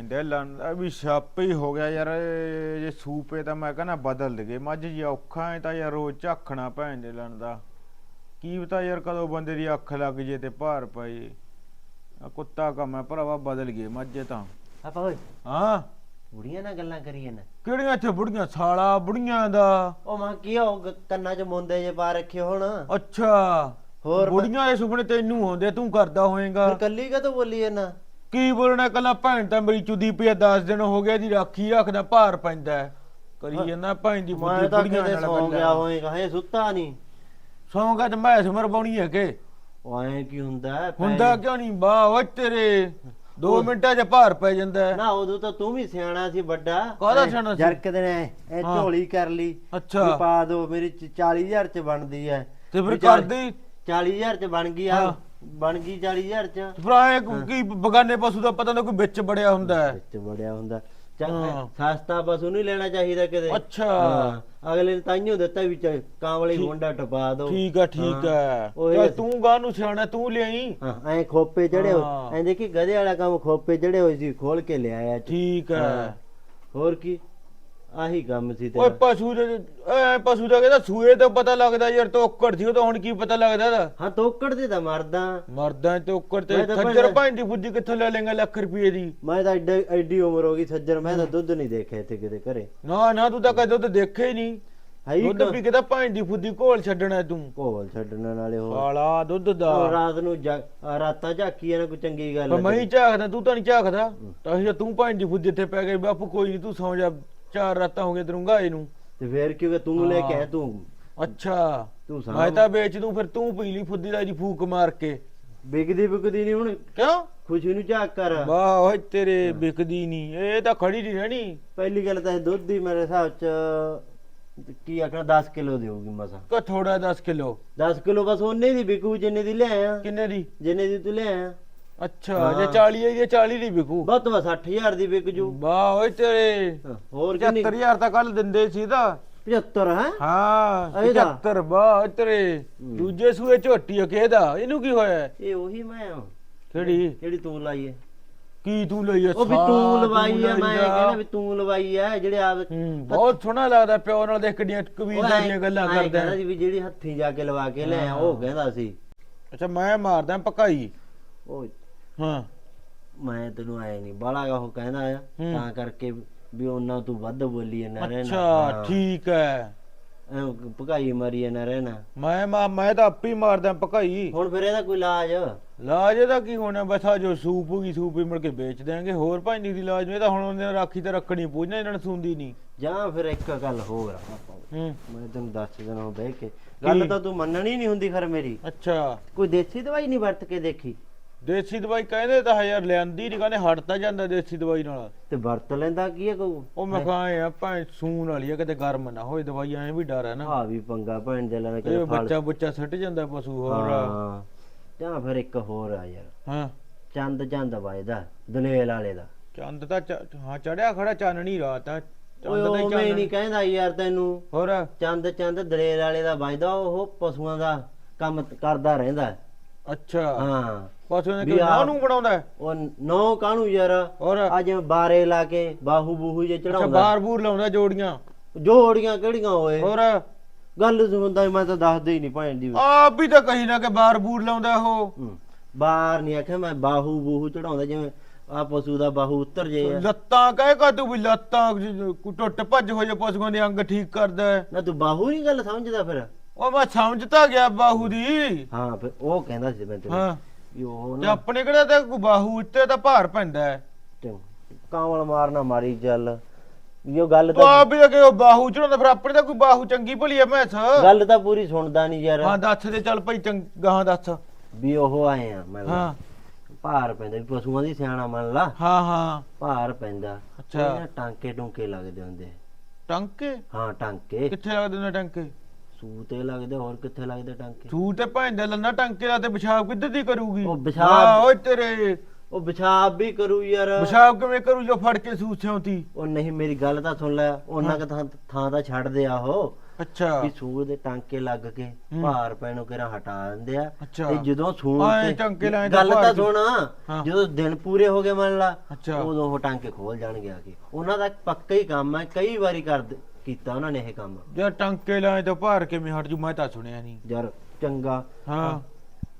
ਭਾਂਦੇ ਲੰਦਾ ਵੀ ਛਾਪ ਹੀ ਹੋ ਗਿਆ ਯਾਰ ਇਹ ਜੇ ਸੂਪੇ ਤਾਂ ਮੈਂ ਕਹਿੰਦਾ ਬਦਲ ਦਗੇ ਮੱਝ ਜੀ ਔਖਾ ਹੈ ਤਾਂ ਯਾਰ ਰੋਜ਼ ਝਾਖਣਾ ਭਾਂਦੇ ਲੰਦਾ ਕੀ ਪਤਾ ਯਾਰ ਕਦੋਂ ਬੰਦੇ ਦੀ ਅੱਖ ਲੱਗ ਜੇ ਤੇ ਭਾਰ ਪਏ। ਆ ਕੁੱਤਾ ਕੰਮ ਹੈ ਭਰਾਵਾ ਬਦਲ ਗਏ ਮੱਝੇ ਤਾਂ। ਆਪਾ ਓਏ। ਹਾਂ? ਬੁੜੀਆਂ ਨਾਲ ਗੱਲਾਂ ਕਰੀਏ ਨਾ ਕਿਹੜੀਆਂ ਇੱਥੇ ਬੁੜੀਆਂ? ਸਾਲਾ ਬੁੜੀਆਂ ਦਾ। ਉਹ ਮਾਂ ਕੀ ਹੋ ਗ- ਕੰਨਾਂ 'ਚ ਮੁੰਦੇ ਜੇ ਪਾ ਰੱਖੇ ਹੁਣ। ਅੱਛਾ। ਹੋਰ ਬੁੜੀਆਂ ਦੇ ਸੁਪਨੇ ਤੈਨੂੰ ਹੁੰਦੇ ਤੂੰ ਕਰਦਾ ਹੋਏਗਾ। ਕੱਲੀ ਕਾ ਤਾਂ ਬੋਲੀ ਨਾ ਕੀ ਬੋਲਣਾ ਕੱਲਾ ਭੈਣ ਤਾਂ ਮੇਰੀ ਚੁਦੀ ਪਈ 10 ਦਿਨ ਹੋ ਗਏ ਦੀ ਰਾਖੀ ਰੱਖਦਾ ਭਾਰ ਪੈਂਦਾ ਹੈ। ਕਰੀ ਜਾਂਦਾ ਭੈਣ ਦੀ ਮੈਂ ਤਾਂ ਕਿਤੇ ਸੌਂ ਗਿਆ ਹੋਏਗਾ ਹੇ ਸੁੱਤਾ ਨਹੀਂ ਸੌਂਗਾ ਤੇ ਮੈਂ ਸਮਰ ਪਾਉਣੀ ਹੈ ਕਿ ਉਹ ਐ ਕੀ ਹੁੰਦਾ ਹੈ, ਹੁੰਦਾ ਕਿਉਂ ਨਹੀਂ ਬਾ ਓਏ ਤੇਰੇ 2 ਮਿੰਟਾਂ 'ਚ ਭਾਰ ਪੈ ਜਾਂਦਾ ਹੈ। ਨਾ ਉਦੋਂ ਤਾਂ ਤੂੰ ਵੀ ਸਿਆਣਾ ਸੀ ਵੱਡਾ ਕਾਹਦਾ ਸਿਆਣਾ ਸੀ? ਜਰਕ ਦੇ ਨੇ ਇਹ ਹਾਂ। ਝੋਲੀ ਕਰ ਲਈ ਅੱਛਾ। ਵੀ ਪਾ ਦੋ ਮੇਰੀ 40000 ਚ ਬਣਦੀ ਐ ਤੇ ਫਿਰ ਵੀ ਚਾਲੀ- ਕਰਦੀ 40000 ਚ ਬਣ ਗਈ ਆ ਹਾਂ। ਬਣ ਗਈ 40000 ਚ। ਫਿਰ ਆਏ ਕੀ ਬਗਾਨੇ ਪਸ਼ੂ ਦਾ ਪਤਾ ਨਾ ਕੋਈ ਵਿੱਚ ਬੜਿਆ ਹੁੰਦਾ ਹੈ। ਵਿੱਚ ਬੜਿਆ ਹੁੰਦਾ। ਚੱਲ, ਹਾਂ। ਸਸਤਾ ਪਸ਼ੂ ਨਹੀਂ ਲੈਣਾ ਚਾਹੀਦਾ ਕਿਤੇ। ਅੱਛਾ। ਹਾਂ, ਅਗਲੇ ਨੇ ਤਾਈਓ ਦਿੱਤਾ ਵੀ ਚ- ਕਾਂਵਲੀ ਮੁੰਡਾ ਟਪਾ ਦੋ। ਠੀਕ ਆ ਠੀਕ ਆ। ਉਹ ਚੱਲ ਇਹ- ਤੂੰ ਗਾਂ ਨੂੰ ਸਿਆਣਾ ਤੂੰ ਲਿਆਈ। ਹਾਂ ਐ ਖੋਪੇ ਚੜੇ ਹਾਂ। ਐ ਦੇਖੀ ਗਧੇ ਵਾਲਾ ਕੰਮ ਖੋਪੇ ਚੜੇ ਹੋਏ ਸੀ ਖੋਲ ਕੇ ਲਿਆਇਆ ਚ। ਠੀਕ। ਹੈ। ਹੋਰ ਕੀ? ਆਹੀ ਕੰਮ ਸੀ ਓਏ ਤੇਰਾ ਪਸ਼ੂ ਦੇ ਐ ਪਸ਼ੂ ਦਾ ਕਹਿੰਦਾ ਸੂਏ ਤੋਂ ਪਤਾ ਲੱਗਦਾ ਯਾਰ ਤੋਕੜ ਸੀ ਉਹ ਤਾਂ ਹੁਣ ਕੀ ਪਤਾ ਲੱਗਦਾ ਹਾਂ ਤੋਕੜ ਦੇ ਤਾਂ ਮਰਦਾ। ਮਰਦਾਂ ਤੋਕੜ ਤੇ ਮੈਂ ਤਾਂ ਖੱਜਰ ਭਾਈ- ਭਾਂਡੀ ਬੁੱਧੀ ਕਿੱਥੋਂ ਲੈ ਲੇਗਾ ਲੱਖ ਰੁਪਏ ਦੀ? ਮੈਂ ਤਾਂ ਐਡੀ ਐਡੀ ਉਮਰ ਹੋ ਗਈ ਸੱਜਣ ਮੈਂ ਤਾਂ ਦੁੱਧ ਨਹੀਂ ਦੇਖਿਆ ਤੇ ਕਿਤੇ ਘਰੇ। ਨਾ ਨਾ ਤੂੰ ਤਾਂ ਕਦੇ ਦੁੱਧ ਦੇਖਿਆ ਹੀ ਨਹੀਂ। ਹਾਈ ਦੁੱਧ ਪੀ ਕੇ ਤਾਂ ਭਾਂਡੀ ਫੁੱਦੀ ਘੋਲ ਛੱਡਣਾ ਤੂੰ। ਕੋਲ ਛੱਡਣ ਵਾਲੇ ਹੋ ਸਾਲਾ ਦੁੱਧ ਉਹ ਦਾ ਰਾਤ ਨੂੰ ਜਾ- ਆ ਰਾਤਾਂ ਝਾਕੀ ਨਾ ਕੋਈ ਚੰਗੀ ਗੱਲ ਪਰ ਮੈਂ ਹੀ ਝਾਕਦਾ ਤੂੰ ਤਾਂ ਨਹੀਂ ਝਾਕਦਾ। ਤਾਂ ਹੀ ਤਾਂ ਤੂੰ ਭਾਂਡੀ ਫੁੱਦੀ ਇੱਥੇ ਪੈ ਗਈ। ਬਾਪੂ ਕੋਈ ਨਹੀਂ ਤੂੰ ਸੌਂ ਜਾ। ਚਾਰ ਰਾਤਾਂ ਹੋ ਗਏ ਤੈਨੂੰ ਗਾਏ ਨੂੰ। ਤੇ ਫੇਰ ਕਿਉਂਕਿ ਤੂੰ ਲੈ ਕੇ ਆਇਆ ਤੂੰ? ਅੱਛਾ। ਤੂੰ ਮੈਂ ਸਾਂ ਤਾਂ ਵੇਚ ਦੂੰ ਫਿਰ ਤੂੰ ਪੀ ਲਈ ਫੁੱਦੀ ਦਾ ਜੀ ਫੂਕ ਮਾਰ ਕੇ। ਵਿਕਦੀ ਵਿਕਦੀ ਨਹੀਂ ਹੁਣ? ਕਿਉਂ? ਖੁਸ਼ੀ ਨੂੰ ਝਾਕ ਕਰ। ਵਾਹ ਓਏ ਤੇਰੇ ਵਿਕਦੀ ਨਹੀਂ। ਇਹ ਤਾਂ ਖੜੀ ਨਹੀਂ ਰਹਿਣੀ। ਪਹਿਲੀ ਗੱਲ ਤਾਂ ਇਹ ਦੁੱਧ ਦੀ ਮੇਰੇ ਹਿਸਾਬ ਚ ਕੀ ਆਖਣਾ 10 ਕਿਲੋ ਦੇਊਗੀ ਮਸਾ। ਕੋ ਥੋੜਾ 10 ਕਿਲੋ। 10 ਕਿਲੋ ਬਸ ਉਹਨੇ ਦੀ ਵਿਕੂ ਜਿੰਨੇ ਦੀ ਲਿਆਇਆ ਕਿੰਨੇ ਦੀ? ਜਿੰਨੇ ਦੀ ਤੂੰ ਲਿਆਇਆ ਅੱਛਾ ਹਾਂ। ਜੇ 40 ਹੈ ਜੇ 40 ਦੀ ਵਿਕੂ। ਬਹੁਤ ਵਾ 60000 ਦੀ ਵਿਕ ਜੂ। ਵਾਹ ਓਏ ਤੇਰੇ। ਹੋਰ ਕਿੰਨੀ? 75000 ਤਾਂ ਕੱਲ ਦਿੰਦੇ ਸੀ ਤਾਂ। 75 ਹੈ? ਹਾਂ ਇਹਦਾ? 75 ਵਾਹ ਓਏ ਤੇਰੇ। ਦੂਜੇ ਸੂਏ ਝੋਟੀ ਆ ਕਿਹਦਾ? ਇਹਨੂੰ ਕੀ ਹੋਇਆ? ਇਹ ਉਹੀ ਮੈਂ ਆ, ਕਿਹੜੀ? ਜਿਹੜੀ ਤੂੰ ਲਾਈ ਹੈ ਕੀ ਤੂੰ ਲਈ ਆ? ਉਹ ਵੀ ਸਾਲਾ, ਤੂੰ ਲਵਾਈ ਆ ਮੈਂ ਲਈ ਆ। ਕਹਿੰਦਾ ਵੀ ਤੂੰ ਲਵਾਈ ਆ ਜਿਹੜੇ ਆ ਹੂੰ ਬਹੁਤ ਸੋਹਣਾ ਲੱਗਦਾ ਪਿਓ ਨਾਲ ਦੇਖ ਕਿੰਨੀਆਂ ਕਬੀਲਦਾਰ ਦੀਆਂ ਗੱਲਾਂ ਕਰਦਾ। ਕਹਿੰਦਾ ਸੀ ਵੀ ਜਿਹੜੀ ਹੱਥੀ ਜਾ ਕੇ ਲਵਾ ਕੇ ਲਿਆ ਉਹ ਕਹਿੰਦਾ ਸੀ। ਅੱਛਾ ਮੈਂ ਮਾਰਦਾ ਪਕਾਈ। ਉਹ ਹਾਂ। ਮੈਂ ਤੈਨੂੰ ਆਇਆ ਨਹੀਂ ਬਾਲਾ ਉਹ ਕਹਿੰਦਾ ਆ ਹੂੰ। ਤਾਂ ਕਰਕੇ ਵੀ ਉਹਨਾਂ ਤੂੰ ਵੱਧ ਬੋਲੀ ਨਾ ਰਹਿਣਾ। ਅੱਛਾ ਠੀਕ ਹੈ ਐਂ ਮਾਰੀ ਨਾ ਰਹਿਣਾ। ਮੈਂ ਮਾ- ਮੈਂ ਤਾਂ ਆਪੇ ਮਾਰਦਾ ਪਕਾਈ ਹੁਣ ਫਿਰ ਇਹਦਾ ਕੋਈ ਇਲਾਜ? ਲਾਜ ਇਹਦਾ ਕੀ ਹੋਣਾ? ਬਸ ਆ ਜੋ ਸੂਪ ਹੋਗੀ ਸੂਪ ਹੀ ਮੁੜ ਕੇ ਵੇਚ ਦਿਆਂਗੇ। ਹੋਰ ਭਾਂਜੀ ਦੀ ਲਾਜ ਇਹ ਤਾਂ ਹੁਣ ਉਹਨੇ ਰਾਖੀ ਤੇ ਰੱਖਣੀ ਪੂਜਣਾ ਇਹਨਾਂ ਨੂੰ ਸੁਣਦੀ ਨਹੀਂ। ਜਾਂ ਫਿਰ ਇੱਕ ਗੱਲ ਹੋਰ ਆ ਹੂੰ। ਮੈਂ ਤੈਨੂੰ ਦੱਸ ਦਿਨਾਂ ਹੋ ਬਹਿ ਕੇ। ਗੱਲ ਤਾਂ ਤੂੰ ਮੰਨਣੀ ਨਹੀਂ ਹੁੰਦੀ ਖਰ ਮੇਰੀ। ਅੱਛਾ। ਕੋਈ ਦੇਸੀ ਦਵਾਈ ਨਹੀਂ ਵਰਤ ਕੇ ਦੇਖੀ? ਦੇਸੀ ਦਵਾਈ ਕਹਿੰਦੇ ਤਾਂ ਯਾਰ ਲਿਆਂਦੀ ਨਹੀਂ ਕਹਿੰਦੇ ਹਟਦਾ ਜਾਂਦਾ ਦੇਸੀ ਦਵਾਈ ਨਾਲ। ਤੇ ਵਰਤ ਲੈਂਦਾ ਕੀ ਹੈ ਕੋਈ? ਉਹ ਮੈਂ ਕਹਾਂ ਆ ਭਾਂ ਸੂਨ ਵਾਲੀ ਆ ਕਿਤੇ ਗਰਮ ਨਾ ਹੋਏ ਦਵਾਈ ਐਂ ਵੀ ਡਰ ਹੈ ਨਾ। ਆ ਵੀ ਪੰਗਾ ਭੈਣ ਦੇ ਲੈਣਾ ਇਹ ਬੱਚਾ ਬੁੱਚਾ ਸੱਟ ਜਾਂਦਾ ਪਸ਼ੂ ਹੋਰ। ਹਾਂ। ਜਾਂ ਫਿਰ ਇੱਕ ਹੋਰ ਆ ਯਾਰ। ਹਾਂ। ਚੰਦ ਚੰਦ ਵਾਇਦਾ ਦਲੇਲ ਵਾਲੇ ਦਾ। ਚੰਦ ਤਾਂ ਚ- ਹਾਂ ਚੜਿਆ ਖੜਾ ਚਾਨਣੀ ਰਾਤ ਆ। ਓਏ ਚੰਦ ਦਾ ਹੀ ਉਹ ਮੈਂ ਚਾਨਣ। ਨਹੀਂ ਕਹਿੰਦਾ ਯਾਰ ਤੈਨੂੰ। ਹੋਰ? ਚੰਦ ਚੰਦ ਦਲੇਲ ਵਾਲੇ ਦਾ ਵਾਇਦਾ ਉਹ ਪਸ਼ੂਆਂ ਦਾ ਕੰਮ ਤ- ਕਰਦਾ ਰਹਿੰਦਾ। ਅੱਛਾ। ਹਾਂ। ਪਸ਼ੂ ਨੇ ਵੀ ਕਿ ਆ- ਨੂੰ ਬਣਾਉਂਦਾ ਹੈ? ਉਹ ਨੌ ਕਾਹਨੂੰ ਯਾਰ? ਹੋਰ। ਅੱਜ ਬਾਰੇ ਲਾ ਕੇ ਬਾਹੂ ਬੂਹੂ ਜੇ ਅੱਛਾ ਚੜਾਉਂਦਾ ਬਾਰ ਬੂਰ ਲਾਉਂਦਾ ਜੋੜੀਆਂ। ਜੋੜੀਆਂ ਕਿਹੜੀਆਂ ਓਏ? ਹੋਰ। ਗੱਲ ਸੁਣਦਾ ਮੈਂ ਤਾਂ ਦੱਸਦੇ ਹੀ ਨਹੀਂ ਭੈਣ ਦੀ। ਆਪ ਵੀ ਤਾਂ ਕਹੀ ਨਾ ਕਿ ਬਾਰ ਬੂਰ ਲਾਉਂਦਾ ਉਹ। ਹੂੰ। ਬਾਹਰ ਨਹੀਂ ਆਖਿਆ ਮੈਂ ਬਾਹੂ ਬੂਹੂ ਚੜਾਉਂਦਾ ਜਿਵੇਂ ਆ ਪਸ਼ੂ ਦਾ ਬਾਹੂ ਉੱਤਰ ਜੇ ਆ। ਲੱਤਾਂ ਕਹੇ ਕਾ ਤੂੰ ਵੀ ਲੱਤਾਂ ਜ- ਕੋਈ ਟੁੱਟ ਭੱਜ ਹੋ ਜਾ ਪਸ਼ੂਆਂ ਦੇ ਅੰਗ ਠੀਕ ਕਰਦਾ ਹੈ। ਨਾ ਤੂੰ ਬਾਹੂ ਨਹੀਂ ਗੱਲ ਸਮਝਦਾ ਫਿਰ? ਉਹ ਮੈਂ ਸਮਝ ਤਾਂ ਗਿਆ ਬਾਹੂ ਦੀ। ਹਾਂ ਫਿਰ ਉਹ ਕਹਿੰਦਾ ਸੀ ਮੈਂ ਤੈਨੂੰ ਹਾਂ। ਵੀ ਉਹ ਤੇ ਨਾ ਆਪਣੇ ਕਿਹੜਾ ਤਾਂ ਬਾਹੂ ਉੱਤੇ ਤਾਂ ਭਾਰ ਪੈਂਦਾ ਹੈ। ਕਾਂਵਲ ਮਾਰਨਾ ਮਾਰੀ ਚੱਲ ਵੀ ਉਹ ਗੱਲ ਤੂੰ ਤਾਂ ਆਪ ਵੀ ਕਿ ਉਹ ਬਾਹੂ ਚੜਾਉਂਦਾ ਫਿਰ ਆਪਣੇ ਤਾਂ ਕੋਈ ਬਾਹੂ ਚੰਗੀ ਭਲੀ ਐ ਮੈਥ ਗੱਲ ਤਾਂ ਪੂਰੀ ਸੁਣਦਾ ਨਹੀਂ ਯਾਰ। ਹਾਂ ਦੱਸ ਦੇ ਚੱਲ ਭਾਈ ਚੰਗ ਗਾਹਾਂ ਦੱਸ। ਵੀ ਉਹ ਆਏ ਆ ਮੈਂ ਹਾਂ। ਭਾਰ ਪੈਂਦਾ ਵੀ ਪਸ਼ੂਆਂ ਦੀ ਸਿਆਣਾ ਮੰਨ ਲਾ। ਹਾਂ ਹਾਂ। ਭਾਰ ਪੈਂਦਾ। ਅੱਛਾ। ਉਹਦੇ ਨਾਲ ਟਾਂਕੇ ਟੁੰਕੇ ਲੱਗਦੇ ਹੁੰਦੇ। ਟੰਕੇ? ਹਾਂ ਟਾਂਕੇ। ਕਿੱਥੇ ਲੱਗਦੇ ਨੇ ਟੰਕੇ? ਸੂ ਤੇ ਲੱਗਦੇ ਹੋਰ ਕਿੱਥੇ ਲੱਗਦੇ ਟਾਂਕੇ? ਸੂ ਤੇ ਭੈਣ ਲੰਨਾ ਟੰਕੇ ਲਾ ਤੇ ਪਿਸ਼ਾਬ ਕਿੱਧਰ ਦੀ ਕਰੂਗੀ? ਉਹ ਪਿਸ਼ਾਬ- ਵਾਹ, ਓਏ ਤੇਰੇ। ਉਹ ਪਿਸ਼ਾਬ ਵੀ ਕਰੂ ਯਾਰ। ਪਿਸ਼ਾਬ ਕਿਵੇਂ ਕਰੂ ਜੋ ਫੜ ਕੇ ਸੂ ਸਿਉਂਤੀ ਉਹ ਨਹੀਂ ਮੇਰੀ ਗੱਲ ਤਾਂ ਸੁਣ ਲੈ ਉਹਨਾਂ ਕ ਥਾਂ ਥਾਂ ਤਾਂ ਛੱਡਦੇ ਆ ਉਹ ਅੱਛਾ। ਵੀ ਸੂਰ ਦੇ ਟਾਂਕੇ ਲੱਗ ਕੇ ਹੂੰ। ਭਾਰ ਪੈਣੋਂ ਕਿਰਾ ਹਟਾ ਦਿੰਦੇ ਆ। ਅੱਛਾ। ਤੇ ਜਦੋਂ ਸੂਰ ਆਏਂ ਤੇ ਟਾਂਕੇ ਲਾਏ ਤਾਂ ਗੱਲ ਭਾਰ ਤਾਂ ਸੁਣ। ਜਦੋਂ ਦਿਨ ਪੂਰੇ ਹੋ ਗਏ ਮੰਨ ਲਾ ਅੱਛਾ। ਉਦੋਂ ਉਹ ਟਾਂਕੇ ਖੋਲ ਜਾਣਗੇ ਆ ਕੇ। ਉਹਨਾਂ ਦਾ ਪੱਕਾ ਹੀ ਕੰਮ ਹੈ ਕਈ ਵਾਰੀ ਕਰ ਦ- ਕੀਤਾ ਉਹਨਾਂ ਨੇ ਇਹ ਕੰਮ। ਜੇ ਟੰਕੇ ਲਾਏ ਤਾਂ ਭਾਰ ਕਿਵੇਂ ਹਟ ਜੂ ਮੈਂ ਤਾਂ ਸੁਣਿਆ ਨਹੀਂ। ਯਾਰ ਚੰਗਾ। ਹਾਂ।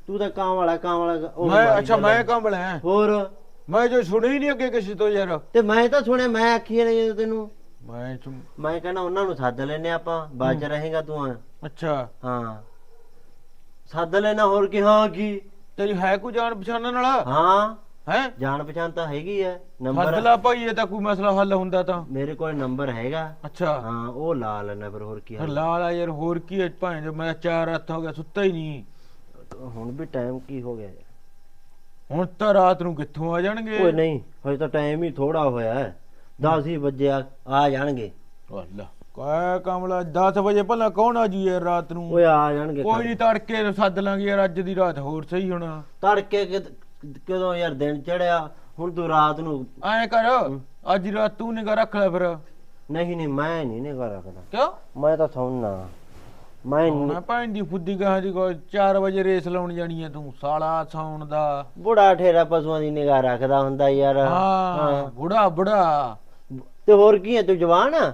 ਤੂੰ ਤਾਂ ਕਾਂ ਵਾਲਾ ਕਾਂ ਵਾਲਾ ਉਹ ਮੈਂ ਮਾਰੀ ਅੱਛਾ ਜਾਂਦਾ। ਮੈਂ ਕੰਬਲ ਹੈ। ਹੋਰ? ਮੈਂ ਜੋ ਸੁਣੀ ਨਹੀਂ ਅੱਗੇ ਕਿਸੇ ਤੋਂ ਯਾਰ। ਤੇ ਮੈਂ ਤਾਂ ਸੁਣਿਆ ਮੈਂ ਆਖੀ ਨੇ ਜਦੋਂ ਤੈਨੂੰ। ਮੈਂ ਸੁਣ- ਮੈਂ ਕਹਿੰਦਾ ਉਹਨਾਂ ਨੂੰ ਸੱਦ ਲੈਨੇ ਆਪਾਂ ਚ ਰਹੇਗਾ ਤੂੰ ਆ। ਅੱਛਾ। ਹਾਂ। ਸੱਦ ਲੈਣਾ ਹੋਰ ਕੀ ਹਾਂ ਕੀ। ਤੇਰੀ ਹੈ ਕੋਈ ਜਾਣ ਪਛਾਣਨ ਵਾਲਾ? ਹਾਂ। ਹੈ? ਜਾਣ ਪਛਾਣ ਤਾਂ ਹੈਗੀ ਐ ਨੰਬਰ ਲਾ ਭਾਈ ਇਹ ਤਾਂ ਕੋਈ ਮਸਲਾ ਹੱਲ ਹੁੰਦਾ ਤਾਂ। ਮੇਰੇ ਕੋਲ ਨੰਬਰ ਹੈਗਾ। ਅੱਛਾ। ਹਾਂ ਉਹ ਲਾ ਲੈਣਾ ਫਿਰ ਹੋਰ ਕੀ ਫਿਰ ਹਾਲ ਲਾਲ ਆ ਯਾਰ ਹੋਰ ਕੀ ਹੈ ਭਾਂ ਜੋ ਮੈਂ ਚਾਰ ਹੱਥ ਹੋ ਗਿਆ ਸੁੱਤਾ ਹੀ ਨਹੀਂ। ਹੁਣ ਵੀ ਟਾਈਮ ਕੀ ਹੋ ਗਿਆ? ਯਾਰ? ਹੁਣ ਤਾਂ ਰਾਤ ਨੂੰ ਕਿੱਥੋਂ ਆ ਜਾਣਗੇ? ਓਏ ਨਹੀਂ ਹਜੇ ਤਾਂ ਟਾਈਮ ਹੀ ਥੋੜਾ ਹੋਇਆ ਹੈ। 10 ਹੀ ਵਜੇ ਆ ਆ ਜਾਣਗੇ। ਅੱਲਾ ਕਾ ਕਮਲਾ 10 ਵਜੇ ਭਲਾ ਕੌਣ ਆ ਜੂ ਯਾਰ ਰਾਤ ਨੂੰ? ਓਏ ਆ ਜਾਣਗੇ ਕੋਈ ਨਹੀਂ ਤੜਕੇ ਸੱਦ ਲਾਂਗੇ ਯਾਰ ਅੱਜ ਦੀ ਰਾਤ ਹੋਰ ਸਹੀ ਹੋਣਾ। ਤੜਕੇ ਕਦੋਂ ਯਾਰ ਦਿਨ ਚੜਿਆ? ਹੁਣ ਤੂੰ ਰਾਤ ਨੂੰ ਐਂ ਕਰ ਅੱਜ ਰਾਤ ਤੂੰ ਨਿਗਾ ਰੱਖ ਲੈ ਫਿਰ। ਨਹੀਂ ਨਹੀਂ ਮੈਂ ਨਹੀਂ ਨੇ ਕਰ ਰੱਖਦਾ। ਕਿਉਂ? ਮੈਂ ਤਾਂ ਸੌਣਾ ਮੈਂ ਨੀ- ਮੈਂ ਭੈਣ ਦੀ ਫੁੱਦੀ ਗਾਹ ਦੀ ਕੋਈ 4 ਵਜੇ ਰੇਸ ਲਾਉਣ ਜਾਣੀ ਐ ਤੂੰ ਸਾਲਾ ਸੌਣ ਦਾ। ਬੁੜਾ ਠੇਰਾ ਪਸ਼ੂਆਂ ਦੀ ਨਿਗਾਹ ਰੱਖਦਾ ਹੁੰਦਾ ਯਾਰ। ਹਾਂ ਬੁੜਾ ਬੁੜਾ। ਤੇ ਹੋਰ ਕੀ ਹੈ ਤੂੰ ਜਵਾਨ ਆ?